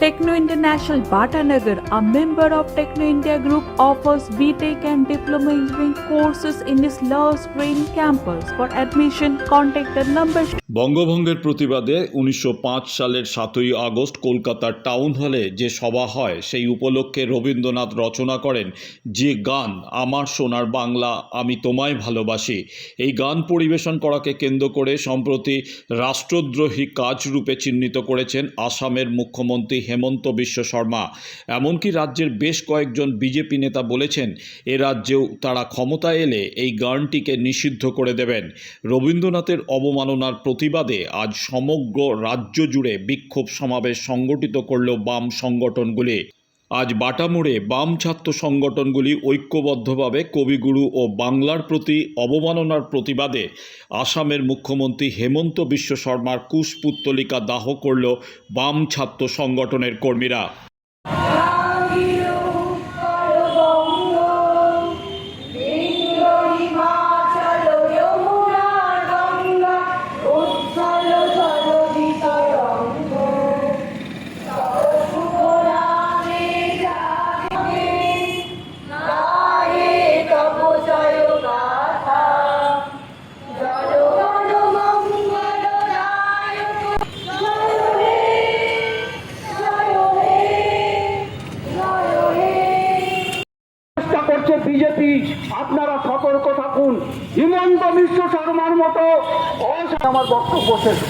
Techno International Bhatanagar, a member of Techno India Group, offers BTEC and Diploma Engineering courses in its Love Green campus. For admission, contact the number বঙ্গভঙ্গের প্রতিবাদে উনিশশো পাঁচ সালের সাতই August কলকাতার town হলে যে সভা হয় সেই উপলক্ষে রবীন্দ্রনাথ রচনা করেন যে গান আমার সোনার বাংলা আমি তোমায় ভালোবাসি এই গান পরিবেশন করাকে কেন্দ্র করে সম্প্রতি রাষ্ট্রদ্রোহী কাজ রূপে চিহ্নিত করেছেন আসামের মুখ্যমন্ত্রী হেমন্ত বিশ্ব শর্মা। এমনকি রাজ্যের বেশ কয়েকজন বিজেপি নেতা বলেছেন, এ রাজ্যেও তারা ক্ষমতায় এলে এই গানটিকে নিষিদ্ধ করে দেবেন। রবীন্দ্রনাথের অবমাননার প্রতিবাদে আজ সমগ্র রাজ্য জুড়ে বিক্ষোভ সমাবেশ সংগঠিত করল বাম সংগঠনগুলি। আজ বাটামোড়ে বাম ছাত্র সংগঠনগুলি ঐক্যবদ্ধভাবে কবিগুরু ও বাংলার প্রতি অবমাননার প্রতিবাদে আসামের মুখ্যমন্ত্রী হেমন্ত বিশ্ব শর্মার কুশপুত্তলিকা দাহ করল বাম ছাত্র সংগঠনের কর্মীরা। হিমন্ত বিশ্ব শর্মার মতো আমার বক্তব্য শেষ।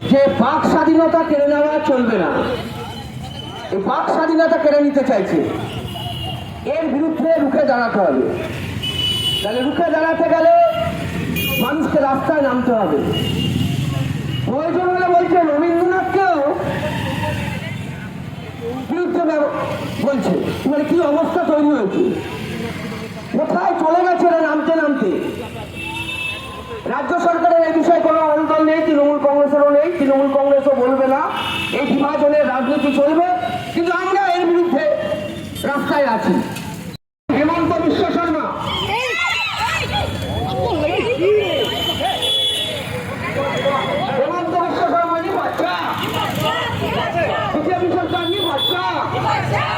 যে বাক স্বাধীনতা কেড়ে নেওয়া চলবে না এই বাক স্বাধীনতা কেড়ে নিতে চাইছে, এর বিরুদ্ধে রুখে দাঁড়াতে হবে তাহলে রুখে দাঁড়াতে গেলে মানুষকে রাস্তায় নামতে হবে প্রয়োজন হলে বলছে রবীন্দ্রনাথকেও বিরুদ্ধে বলছে। মানে কি অবস্থা তৈরি হয়েছে? কোথায় চলে গেছে এরা নামতে নামতে? রাজ্য সরকারের এই বিষয়ে কোনো অন্তর নেই, তৃণমূল কংগ্রেসেরও নেই, তৃণমূল কংগ্রেসও বলবে না। এই বিভাজনের রাজনীতি চলবে, কিন্তু আমরা এর বিরুদ্ধে রাস্তায় আছি হেমন্ত বিশ্ব শর্মা হেমন্ত বিশ্ব শর্মা নি বাচ্চা বিজেপি সরকার নি বাচ্চা বিজেপি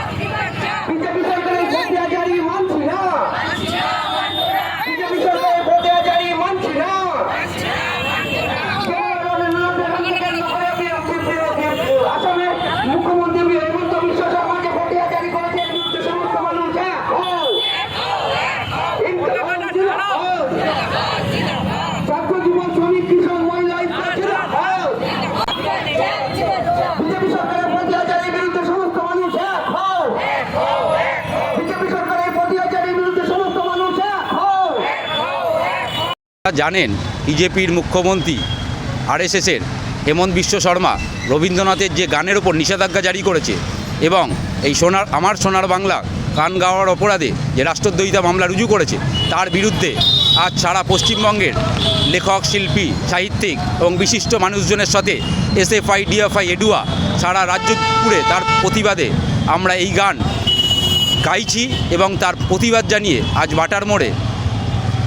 আপনারা জানেন, বিজেপির মুখ্যমন্ত্রী, আরএসএসের হেমন্ত বিশ্ব শর্মা রবীন্দ্রনাথের যে গানের ওপর নিষেধাজ্ঞা জারি করেছে এবং এই সোনার, আমার সোনার বাংলা গান গাওয়ার অপরাধে যে রাষ্ট্রদ্রোহিতা মামলা রুজু করেছে, তার বিরুদ্ধে আজ সারা পশ্চিমবঙ্গের লেখক, শিল্পী, সাহিত্যিক এবং বিশিষ্ট মানুষজনের সাথে এসএফআই, ডিএফআই, এডুয়া সারা রাজ্য জুড়ে তার প্রতিবাদে আমরা এই গান গাইছি এবং তার প্রতিবাদ জানিয়ে আজ বাটার মোড়ে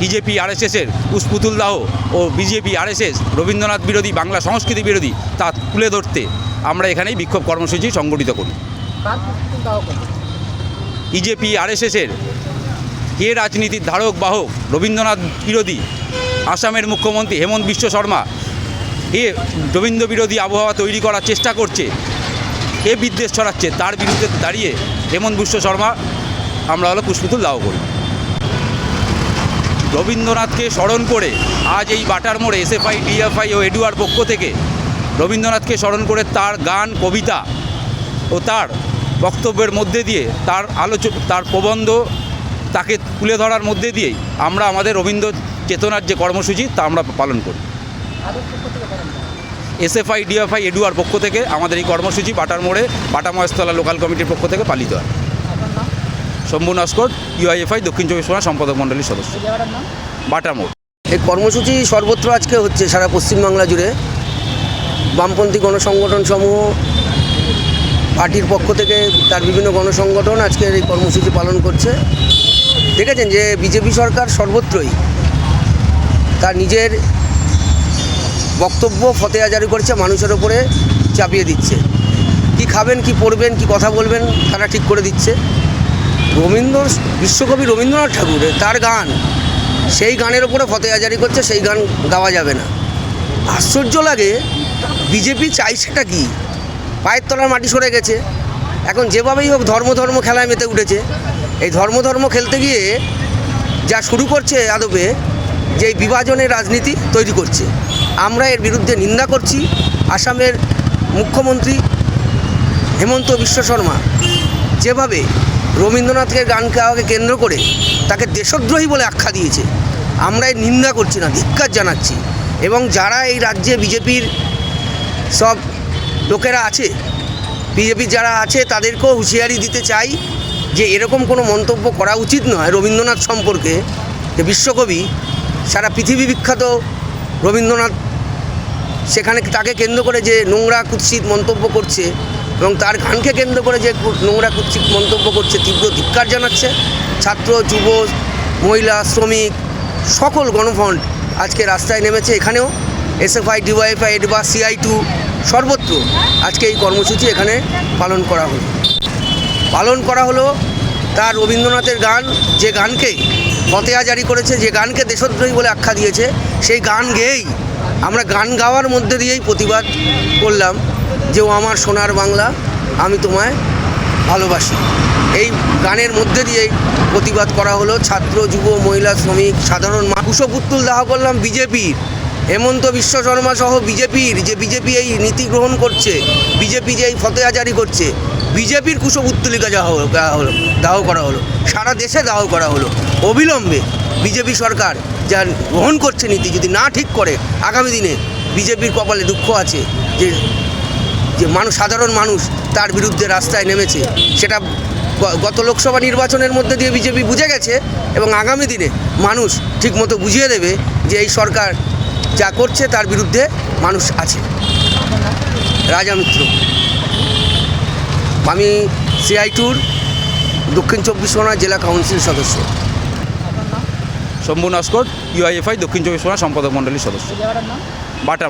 বিজেপি আরএসএসের পুষ্পুতুল দাহ ও বিজেপি আরএসএস রবীন্দ্রনাথ বিরোধী বাংলা সংস্কৃতি বিরোধী তা তুলে ধরতে আমরা এখানেই বিক্ষোভ কর্মসূচি সংগঠিত করি। বিজেপি আরএসএসের কে রাজনীতির ধারক বাহক রবীন্দ্রনাথ বিরোধী আসামের মুখ্যমন্ত্রী হেমন্ত বিশ্ব শর্মা এ রবীন্দ্র বিরোধী আবহাওয়া তৈরি করার চেষ্টা করছে এ বিদ্বেষ ছড়াচ্ছে তার বিরুদ্ধে দাঁড়িয়ে হেমন্ত বিশ্ব শর্মা আমরা হলো পুষ্পুতুল দাহ করি। রবীন্দ্রনাথকে স্মরণ করে আজ এই বাটার মোড়ে এসএফআই, ডিএফআই ও এডুয়ার পক্ষ থেকে রবীন্দ্রনাথকে স্মরণ করে তার গান, কবিতা ও তার বক্তব্যের মধ্যে দিয়ে তার আলোচ, তার প্রবন্ধ তাকে তুলে ধরার মধ্যে দিয়েই আমরা আমাদের রবীন্দ্র চেতনার যে কর্মসূচি তা আমরা পালন করি। এসএফআই, ডিএফআই এডুয়ার পক্ষ থেকে আমাদের এই কর্মসূচি বাটার মোড়ে বাটা মহেশতলা লোকাল কমিটির পক্ষ থেকে পালিত হয়। শম্ভু নস্কর ইউআইএফআই দক্ষিণ চব্বিশ পরগনা সম্পাদক মণ্ডলীর সদস্য। বাটা মোড় এই কর্মসূচি সর্বত্র আজকে হচ্ছে সারা পশ্চিমবাংলা জুড়ে। বামপন্থী গণসংগঠন সমূহ পার্টির পক্ষ থেকে তার বিভিন্ন গণসংগঠন আজকের এই কর্মসূচি পালন করছে। দেখেছেন যে বিজেপি সরকার সর্বত্রই তার নিজের বক্তব্য ফতেয়া জারি করছে মানুষের ওপরে চাপিয়ে দিচ্ছে। কি খাবেন কি পড়বেন কি কথা বলবেন তারা ঠিক করে দিচ্ছে। রবীন্দ্র বিশ্বকবি রবীন্দ্রনাথ ঠাকুরের, তার গান। সেই গানের ওপরে ফতেয়া জারি করছে, সেই গান গাওয়া যাবে না। আশ্চর্য লাগে, বিজেপি চাইছেটা কি? পায়ের তলার মাটি সরে গেছে। এখন যেভাবেই হোক ধর্ম ধর্ম খেলায় মেতে উঠেছে। এই ধর্ম ধর্ম খেলতে গিয়ে যা শুরু করছে আদবে, যে বিভাজনের রাজনীতি তৈরি করছে। আমরা এর বিরুদ্ধে নিন্দা করছি। আসামের মুখ্যমন্ত্রী হেমন্ত বিশ্ব শর্মা যেভাবে রবীন্দ্রনাথের গান গাওয়াকে কেন্দ্র করে তাকে দেশদ্রোহী বলে আখ্যা দিয়েছে। আমরা এই নিন্দা করছি না, ধিক্কার জানাচ্ছি। এবং যারা এই রাজ্যে বিজেপির সব লোকেরা আছে, বিজেপির যারা আছে, তাদেরকেও হুঁশিয়ারি দিতে চাই যে এরকম কোনো মন্তব্য করা উচিত নয় রবীন্দ্রনাথ সম্পর্কে যে বিশ্বকবি সারা পৃথিবী বিখ্যাত রবীন্দ্রনাথ সেখানে তাকে কেন্দ্র করে যে নোংরা কুৎসিত মন্তব্য করছে এবং তার গানকে কেন্দ্র করে যে নোংরা কুৎসিত মন্তব্য করছে, তীব্র ধিক্কার জানাচ্ছে, ছাত্র, যুব, মহিলা, শ্রমিক, সকল গণফ্রন্ট আজকে রাস্তায় নেমেছে। এখানেও এসএফআই ডিওয়াইফআই এডবা, সিআই টু সর্বত্র আজকে এই কর্মসূচি এখানে পালন করা হলো। পালন করা হলো তার রবীন্দ্রনাথের গান, যে গানকে ফতেয়া জারি করেছে, যে গানকে দেশদ্রোহী বলে আখ্যা দিয়েছে, সেই গান গেয়েই আমরা গান গাওয়ার মধ্যে দিয়েই প্রতিবাদ করলাম। যে ও আমার সোনার বাংলা, আমি তোমায় ভালোবাসি। এই গানের মধ্যে দিয়েই প্রতিবাদ করা হলো ছাত্র, যুব, মহিলা, শ্রমিক, সাধারণ মা কুশপুত্তুল দাহ করলাম বিজেপির। হেমন্ত বিশ্ব শর্মা সহ বিজেপির, যে বিজেপি এই নীতি গ্রহণ করছে, বিজেপি যে এই ফতেয়া জারি করছে, বিজেপির কুশপুত্তলিকা দাহ দেওয়া হলো, দাহ করা হলো, সারা দেশে দাহ করা হলো। অবিলম্বে বিজেপি সরকার যা গ্রহণ করছে নীতি যদি না ঠিক করে, আগামী দিনে বিজেপির কপালে দুঃখ আছে যে যে মানুষ সাধারণ মানুষ তার বিরুদ্ধে রাস্তায় নেমেছে সেটা গ- গত লোকসভা নির্বাচনের মধ্যে দিয়ে বিজেপি বুঝে গেছে এবং আগামী দিনে মানুষ ঠিকমতো বুঝিয়ে দেবে যে এই সরকার যা করছে তার বিরুদ্ধে মানুষ আছে। রাজা মিত্র। আমি সিআই টুর দক্ষিণ চব্বিশ পরগনা জেলা কাউন্সিল সদস্য। শম্ভু নস্কর ইউআইএফআই দক্ষিণ চব্বিশ পরগনা সম্পাদক মণ্ডলীর সদস্য। বাটা